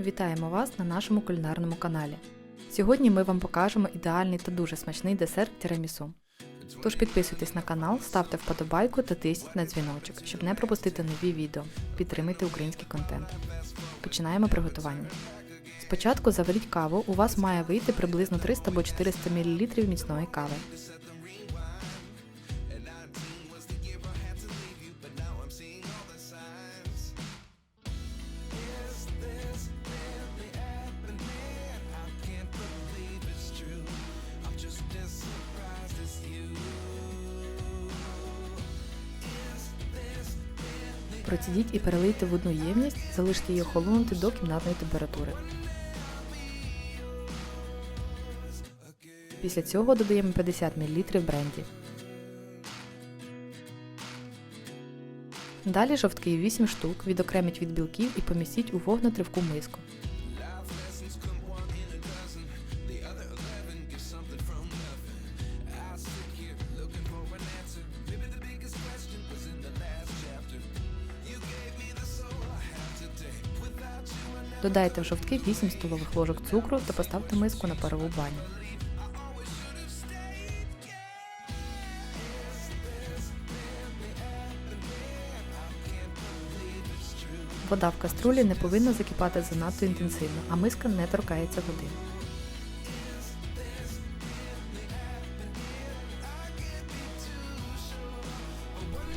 Вітаємо вас на нашому кулінарному каналі. Сьогодні ми вам покажемо ідеальний та дуже смачний десерт тірамісу. Тож підписуйтесь на канал, ставте вподобайку та тисніть на дзвіночок, щоб не пропустити нові відео. Підтримуйте український контент. Починаємо приготування. Спочатку заваріть каву, у вас має вийти приблизно 300 або 400 мл міцної кави. Процідіть і перелийте в одну ємність, залиште її охолонути до кімнатної температури. Після цього додаємо 50 мл бренді. Далі жовтки 8 штук відокреміть від білків і помістіть у вогнетривку миску. Додайте в жовтки 8 столових ложок цукру та поставте миску на парову баню. Вода в каструлі не повинна закипати занадто інтенсивно, а миска не торкається води.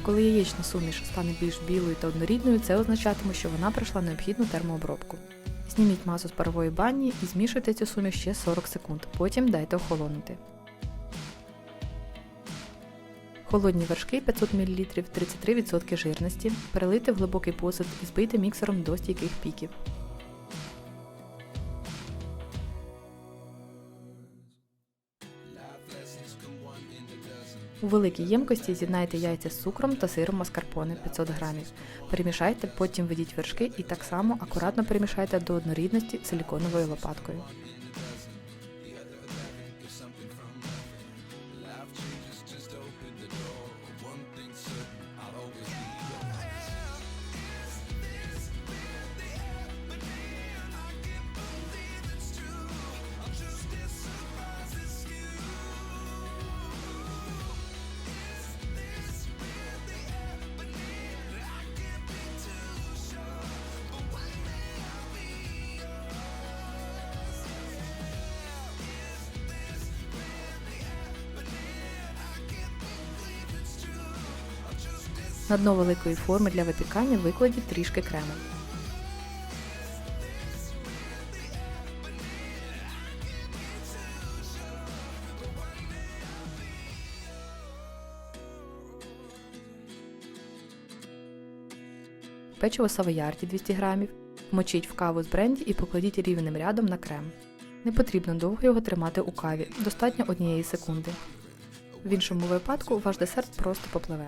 Коли яєчна суміш стане більш білою та однорідною, це означатиме, що вона пройшла необхідну термообробку. Зніміть масу з парової бані і змішуйте цю суміш ще 40 секунд, потім дайте охолонути. Холодні вершки 500 мл 33% жирності, перелийте в глибокий посуд і збийте міксером до стійких піків. У великій ємкості з'єднайте яйця з цукром та сиром маскарпоне 500 грамів. Перемішайте, потім введіть вершки і так само акуратно перемішайте до однорідності силіконовою лопаткою. На дно великої форми для випікання викладіть трішки крему. Печиво савоярді 200 г. Вмочіть в каву з бренді і покладіть рівним рядом на крем. Не потрібно довго його тримати у каві, достатньо однієї секунди. В іншому випадку ваш десерт просто попливе.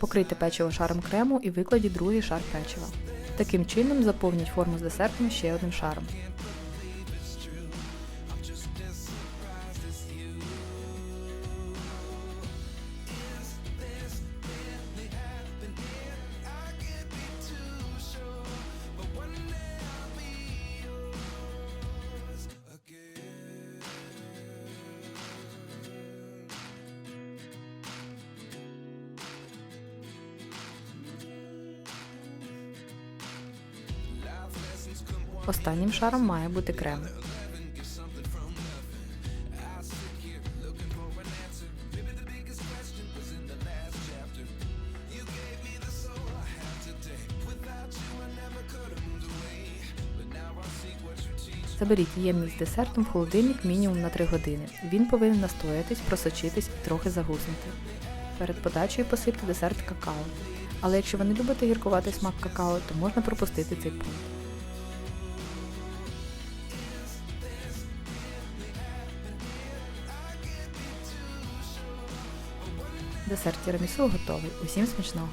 Покрийте печиво шаром крему і викладіть другий шар печива. Таким чином заповніть форму з десертом ще одним шаром. Останнім шаром має бути крем. Заберіть ємність десертом в холодильник мінімум на 3 години. Він повинен настоятись, просочитись і трохи загуснути. Перед подачею посипте десерт какао. Але якщо ви не любите гіркувати смак какао, то можна пропустити цей пункт. Десерт тірамісу готовий. Усім смачного!